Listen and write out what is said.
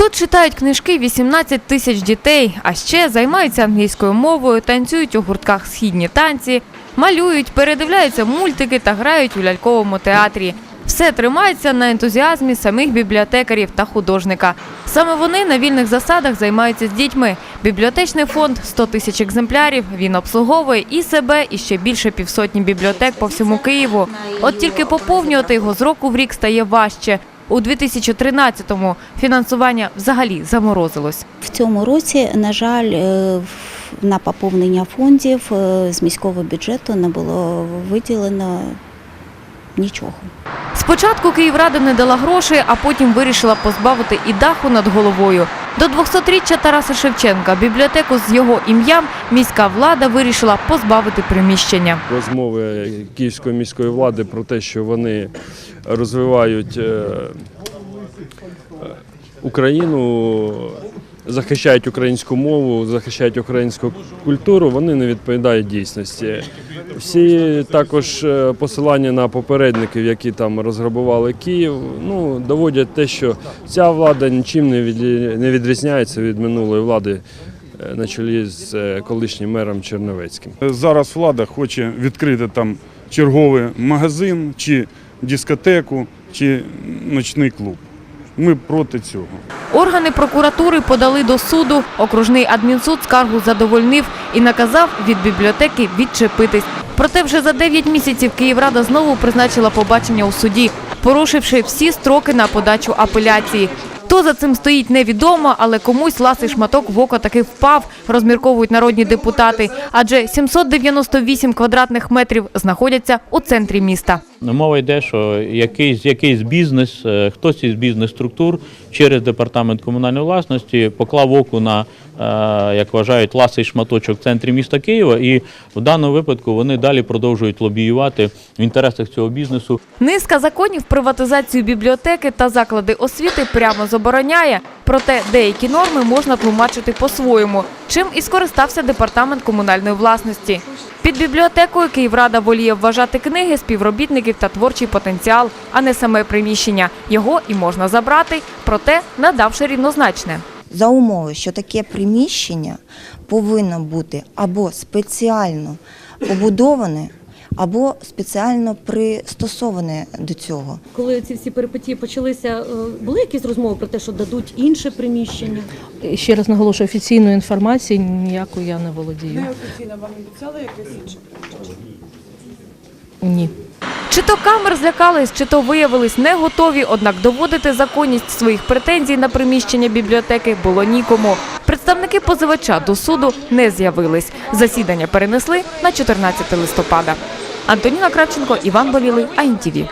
Тут читають книжки 18 тисяч дітей, а ще займаються англійською мовою, танцюють у гуртках східні танці, малюють, передивляються мультики та грають у ляльковому театрі. Все тримається на ентузіазмі самих бібліотекарів та художника. Саме вони на вільних засадах займаються з дітьми. Бібліотечний фонд 100 тисяч екземплярів. Він обслуговує і себе, і ще більше півсотні бібліотек по всьому Києву. От тільки поповнювати його з року в рік стає важче. У 2013-му фінансування взагалі заморозилось. В цьому році, на жаль, е, на поповнення фондів е, з міського бюджету не було виділено нічого. Спочатку Київрада не дала грошей, а потім вирішила позбавити і даху над головою. До 200-річчя Тараса Шевченка бібліотеку з його ім'ям міська влада вирішила позбавити приміщення. розмови київської міської влади про те, що вони розвивають е, е, Україну, захищають українську мову, захищають українську культуру, вони не відповідають дійсності. Всі також е, посилання на попередників, які там розграбували Київ, ну доводять те, що ця влада нічим не від- відрізняється від минулої влади е, на чолі з е, колишнім мером Черновецьким. Зараз влада хоче відкрити там черговий магазин, чи дискотеку, чи ночний клуб. Ми проти цього. Органи прокуратури подали до суду. Окружний адмінсуд скаргу задовольнив і наказав від бібліотеки відчепитись. Проте вже за 9 місяців Київрада знову призначила побачення у суді, порушивши всі строки на подачу апеляції. Хто за цим стоїть, невідомо, але комусь ласий шматок в око таки впав, розмірковують народні депутати. Адже 798 квадратних метрів знаходяться у центрі міста. Ну, Мова йде, що якийсь, якийсь бізнес, е, хтось із бізнес-структур через департамент комунальної власності поклав оку на, е, як вважають, ласий шматочок в центрі міста Києва, і в даному випадку вони далі продовжують лобіювати в інтересах цього бізнесу. Низка законів приватизацію бібліотеки та заклади освіти прямо забороняє. Проте деякі норми можна тлумачити по-своєму, чим і скористався департамент комунальної власності. Під бібліотекою Київрада воліє вважати книги, співробітників та творчий потенціал, а не саме приміщення. Його і можна забрати, проте надавши рівнозначне. за умови, що таке приміщення повинно бути або спеціально побудоване, або спеціально пристосоване до цього. Коли ці всі перипетії почалися, е, були якісь розмови про те, що дадуть інше приміщення? Ще раз наголошую, офіційної інформації ніякої я не володію. Неофіційно вам обіцяли якесь інше Ні. Чи то камер злякались, чи то виявились не готові, однак доводити законність своїх претензій на приміщення бібліотеки було нікому. Представники позивача до суду не з'явились. Засідання перенесли на 14 листопада. Антоніна Кравченко, Іван Болілий, АІНТІВІ.